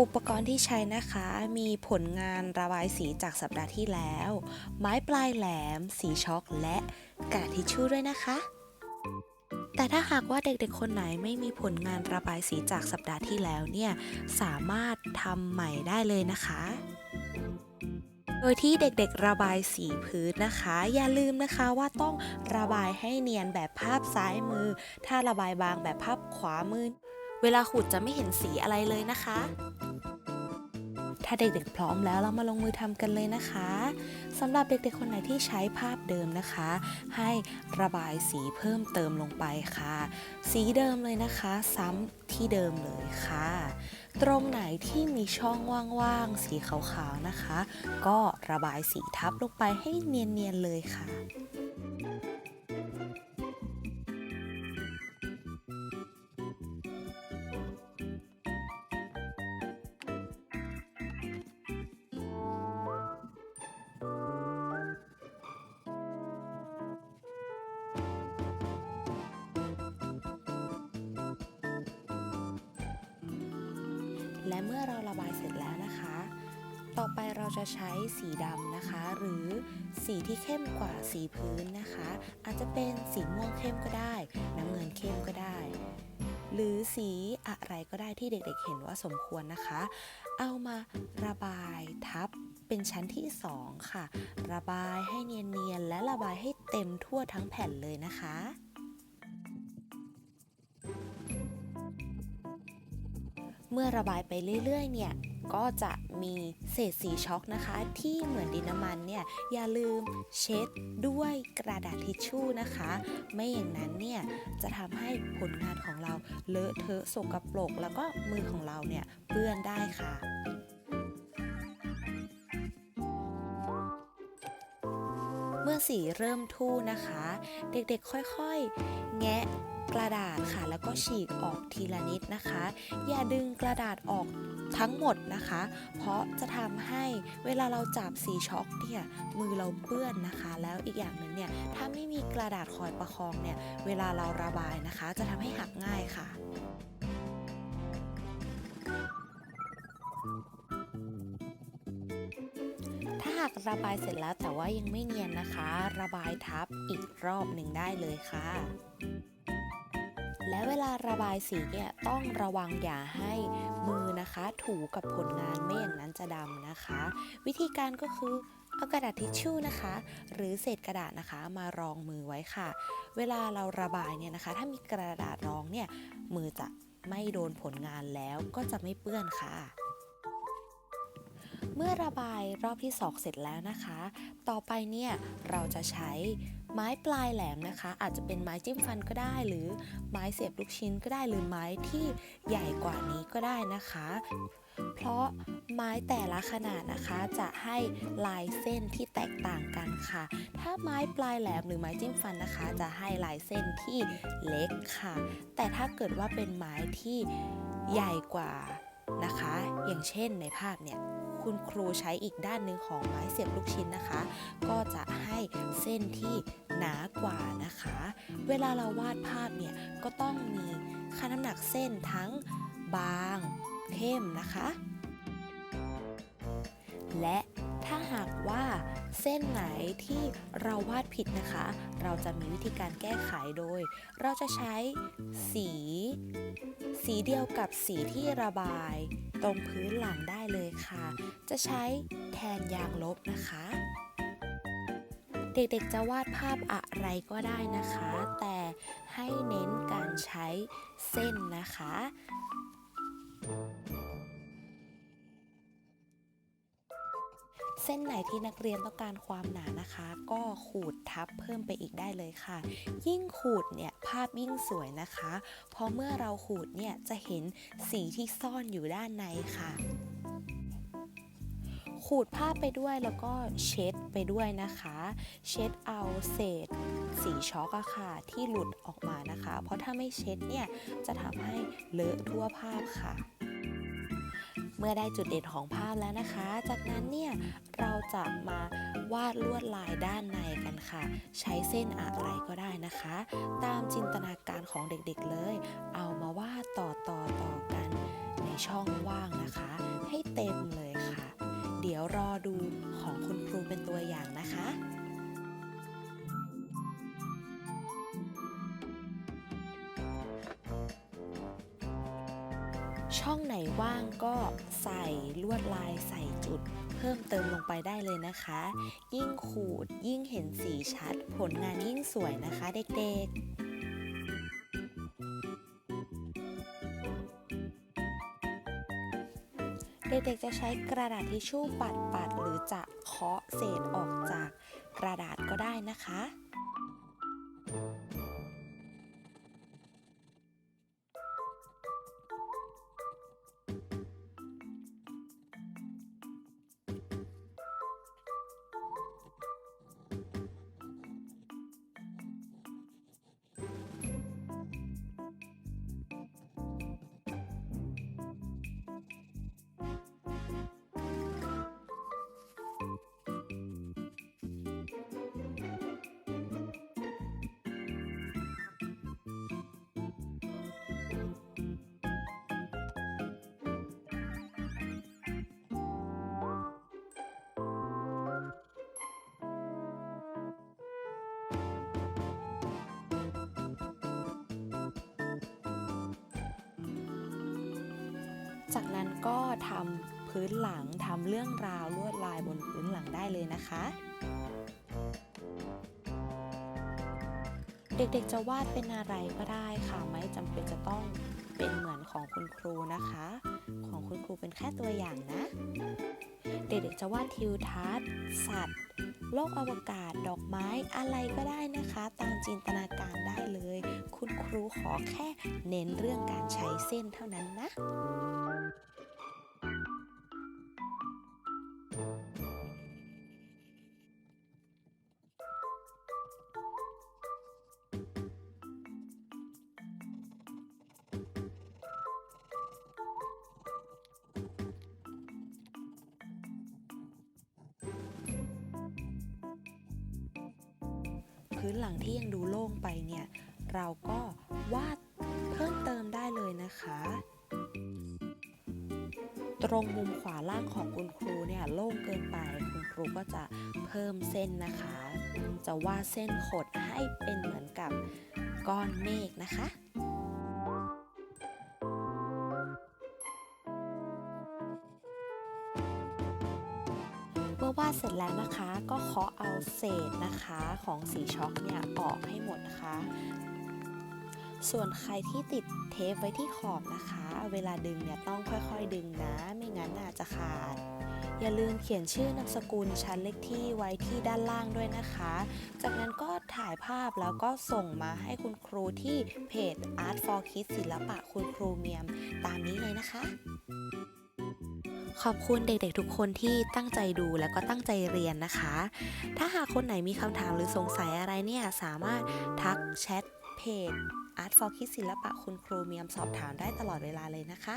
อุปกรณ์ที่ใช้นะคะมีผลงานระบายสีจากสัปดาห์ที่แล้ว ไม้ปลายแหลม สีช็อกและกระดาษทิชชู่ด้วยนะคะ แต่ถ้าหากว่าเด็กๆ คนไหนไม่มีผลงานระบายสีจากสัปดาห์ที่แล้วเนี่ยสามารถทำใหม่ได้เลยนะคะ โดยที่เด็กๆ ระบายสีพื้นนะคะ อย่าลืมนะคะว่าต้องระบายให้เนียนแบบภาพซ้ายมือ ถ้าระบายบางแบบภาพขวามือ เวลาขูดจะไม่เห็นสีอะไรเลยนะคะ ถ้าเด็กๆพร้อมแล้วเรามาลงมือทำกันเลยนะคะสำหรับเด็กๆคนไหนที่ใช้ภาพเดิมนะคะ ให้ระบายสีเพิ่มเติมลงไปค่ะ สีเดิมเลยนะคะ ซ้ำที่เดิมเลยค่ะ ตรงไหนที่มีช่องว่างๆสีขาวๆนะคะ ก็ระบายสีทับลงไปให้เนียนๆเลยค่ะ และเมื่อเราระบายเสร็จแล้วนะคะ ต่อไปเราจะใช้สีดำนะคะ หรือสีที่เข้มกว่าสีพื้นนะคะ อาจจะเป็นสีม่วงเข้มก็ได้ น้ำเงินเข้มก็ได้ หรือสีอะไรก็ได้ที่เด็กๆเห็นว่าสมควรนะคะ เอามาระบายทับเป็นชั้นที่2ค่ะ ระบายให้เนียนๆและระบายให้เต็มทั่วทั้งแผ่นเลยนะคะ เมื่อระบายไปเรื่อยๆ เนี่ย ก็จะมีเศษสีช็อกนะคะ ที่เหมือนดินน้ำมันเนี่ย อย่าลืมเช็ดด้วยกระดาษทิชชู่นะคะ ไม่อย่างนั้นเนี่ย จะทำให้ผลงานของเราเลอะเทอะสกปรกแล้วก็มือของเราเนี่ยเปื้อนได้ค่ะเมื่อสีเริ่มทู่นะคะ เด็กๆค่อยๆ แงะ กระดาษค่ะ แล้วก็ฉีกออกทีละนิดนะคะ อย่าดึงกระดาษออกทั้งหมดนะคะ เพราะจะทำให้เวลาเราจับสีช็อกเนี่ยมือเราเปื้อนนะคะ แล้วอีกอย่างหนึ่งเนี่ยถ้าไม่มีกระดาษคอยประคองเนี่ยเวลาเราระบายนะคะ จะทำให้หักง่ายค่ะถ้าหากระบายเสร็จแล้วแต่ว่ายังไม่เนียนนะคะ ระบายทับอีกรอบหนึ่งได้เลยค่ะ และเวลาระบายสีเนี่ยต้องระวังอย่าให้มือนะคะ ถูกับผลงานไม่อย่างนั้นจะดำนะคะ วิธีการก็คือเอากระดาษทิชชู่นะคะ หรือเศษกระดาษนะคะมารองมือไว้ค่ะ เวลาเราระบายเนี่ยนะคะ ถ้ามีกระดาษรองเนี่ยมือจะไม่โดนผลงานแล้วก็จะไม่เปื้อนค่ะ เมื่อระบายรอบที่สองเสร็จแล้วนะคะ ต่อไปเนี่ยเราจะใช้ ไม้ปลายแหลมนะคะ อาจจะเป็นไม้จิ้มฟันก็ได้ หรือไม้เสียบลูกชิ้นก็ได้หรือไม้ที่ใหญ่กว่านี้ก็ได้นะคะ เพราะไม้แต่ละขนาดนะคะจะให้ลายเส้นที่แตกต่างกันค่ะ ถ้าไม้ปลายแหลมหรือไม้จิ้มฟันนะคะ จะให้ลายเส้นที่เล็กค่ะ แต่ถ้าเกิดว่าเป็นไม้ที่ใหญ่กว่านะคะ อย่างเช่นในภาพเนี่ย คุณครูใช้อีกด้านหนึ่งของไม้เสียบลูกชิ้นนะคะ ก็จะให้เส้นที่หนากว่านะคะ เวลาเราวาดภาพเนี่ยก็ต้องมีค่าน้ำหนักเส้นทั้งบางเข้มนะคะ และถ้าหากว่า เส้นไหนที่เราวาดผิดนะคะ เราจะมีวิธีการแก้ไขโดย เราจะใช้สี สีเดียวกับสีที่ระบาย ตรงพื้นหลังได้เลยค่ะ จะใช้แทนยางลบนะคะเด็กๆ จะวาดภาพอะไรก็ได้นะคะ แต่ให้เน้นการใช้เส้นนะคะ เส้นไหนที่นักเรียนต้องการความหนานะคะ ก็ขูดทับเพิ่มไปอีกได้เลยค่ะ ยิ่งขูดเนี่ยภาพยิ่งสวยนะคะเพราะเมื่อเราขูดเนี่ยจะเห็นสีที่ซ่อนอยู่ด้านในค่ะขูดภาพไปด้วยแล้วก็เช็ดไปด้วยนะคะ เช็ดเอาเศษสีช็อกอะค่ะ ที่หลุดออกมานะคะ เพราะถ้าไม่เช็ดเนี่ย จะทำให้เลอะทั่วภาพค่ะ เมื่อได้จุดเด่นของภาพแล้วนะคะ จากนั้นเนี่ยเราจะมาวาดลวดลายด้านในกันค่ะ ใช้เส้นอะไรก็ได้นะคะ ตามจินตนาการของเด็กๆเลย เอามาวาดต่อต่อต่อกันในช่องว่างนะคะ ให้เต็ม ช่องไหนว่างก็ใส่ลวดลายใส่จุด เพิ่มเติมลงไปได้เลยนะคะ ยิ่งขูดยิ่งเห็นสีชัด ผลงานยิ่งสวยนะคะเด็กๆเด็กๆจะใช้กระดาษทิชชู่ปัดๆหรือจะเคาะเศษออกจากกระดาษก็ได้นะคะ จากนั้นก็ทำพื้นหลังทำเรื่องราวลวดลายบนพื้นหลังได้เลยนะคะ เด็กๆจะวาดเป็นอะไรก็ได้ค่ะ ไม่จำเป็นจะต้องเป็นเหมือนของคุณครูนะคะ ของคุณครูเป็นแค่ตัวอย่างนะ เด็กๆจะวาดทิวทัศน์ สัตว์ โลกอวกาศ ดอกไม้อะไรก็ได้นะคะ ตามจินตนาการได้เลย คุณครูขอแค่เน้นเรื่องการใช้เส้นเท่านั้นนะพื้นหลังที่ยังดูโล่งไปเนี่ย เราก็วาดเพิ่มเติมได้เลยนะคะ ตรงมุมขวาล่างของคุณครูเนี่ยโล่งเกินไปคุณครูก็จะเพิ่มเส้นนะคะ จะวาดเส้นขดให้เป็นเหมือนกับก้อนเมฆนะคะเมื่อวาดเสร็จแล้วนะคะ ก็เคาะเอาเศษนะคะของสีช็อกเนี่ยออกให้หมดนะคะ ส่วนใครที่ติดเทปไว้ที่ขอบนะคะ เวลาดึงเนี่ยต้องค่อยๆดึงนะ ไม่งั้นอาจจะขาด อย่าลืมเขียนชื่อนามสกุลชั้นเลขที่ไว้ที่ด้านล่างด้วยนะคะ จากนั้นก็ถ่ายภาพแล้วก็ส่งมาให้คุณครูที่เพจ Art for Kids ศิลปะคุณครูเมียมตามนี้เลยนะคะ ขอบคุณเด็กๆทุกคนที่ตั้งใจดูแล้วก็ตั้งใจเรียนนะคะ ถ้าหากคนไหนมีคำถามหรือสงสัยอะไรเนี่ยสามารถทักแชท เพจ Art for Kids ศิลปะคุณครูมีคำสอบถามได้ตลอดเวลาเลยนะคะ